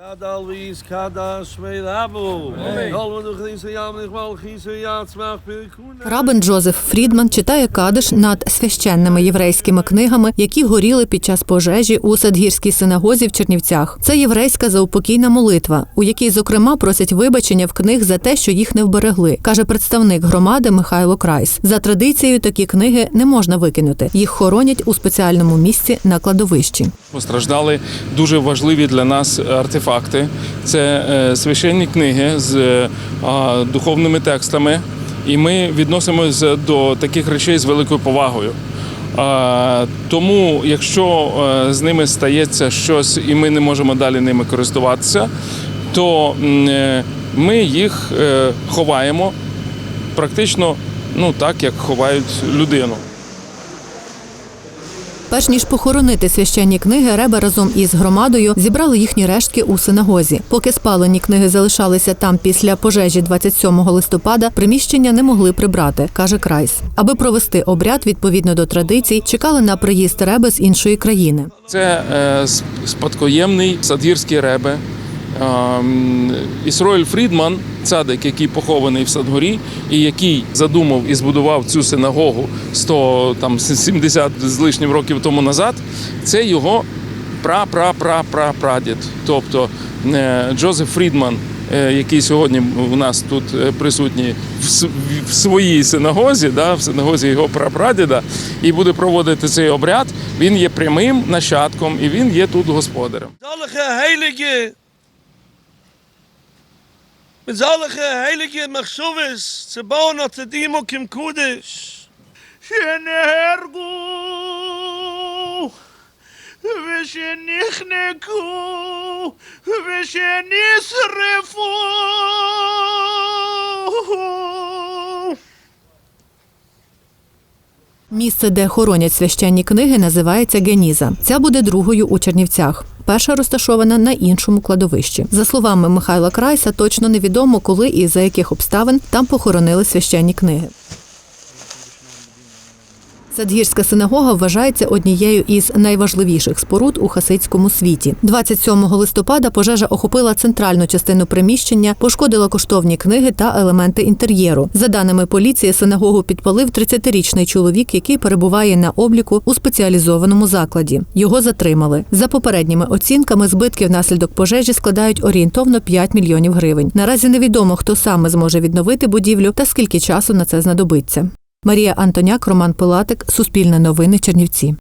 Kada ya tsmach pilkuna. Рабин Джозеф Фрідман читає кадиш над священними єврейськими книгами, які горіли під час пожежі у Садгірській синагозі в Чернівцях. Це єврейська заупокійна молитва, у якій, зокрема, просять вибачення в книг за те, що їх не вберегли, каже представник громади Михайло Крайс. За традицією, такі книги не можна викинути. Їх хоронять у спеціальному місці на кладовищі. Постраждали дуже важливі для нас артефакти. Це е, священні книги з е, духовними текстами, і ми відносимося до таких речей з великою повагою. Тому, якщо е, з ними стається щось, і ми не можемо далі ними користуватися, то ми їх ховаємо практично ну, так, як ховають людину. Перш ніж похоронити священні книги, Реба разом із громадою зібрали їхні рештки у синагозі. Поки спалені книги залишалися там після пожежі 27 листопада, приміщення не могли прибрати, каже Крайс. Аби провести обряд відповідно до традицій, чекали на приїзд Реби з іншої країни. Це е, спадкоємний садгірський ребе. Ісроїль Фрідман, цадик, який похований в Садгорі, і який задумав і збудував цю синагогу 100, там, 70 з лишнім років тому назад, це його пра-пра-пра-пра-прадід. Тобто е, Джозеф Фрідман, е, який сьогодні у нас тут е, присутній в своїй синагозі, да, в синагозі його прапрадіда, і буде проводити цей обряд. Він є прямим нащадком і він є тут господарем Zalige heilige. Mit zalige heilige machshuves. Ze bauen at ze dimo kim kudish. שנהרגו ושנחנקו ושנשרפו Місце, де хоронять священні книги, називається Геніза. Ця буде другою у Чернівцях. Перша розташована на іншому кладовищі. За словами Михайла Крайса, точно невідомо, коли і за яких обставин там похоронили священні книги. Садгірська синагога вважається однією із найважливіших споруд у хасидському світі. 27 листопада пожежа охопила центральну частину приміщення, пошкодила коштовні книги та елементи інтер'єру. За даними поліції, синагогу підпалив 30-річний чоловік, який перебуває на обліку у спеціалізованому закладі. Його затримали. За попередніми оцінками, збитки внаслідок пожежі складають орієнтовно 5 мільйонів гривень. Наразі невідомо, хто саме зможе відновити будівлю та скільки часу на це знадобиться. Марія Антоняк, Роман Пилатик, Суспільне новини, Чернівці.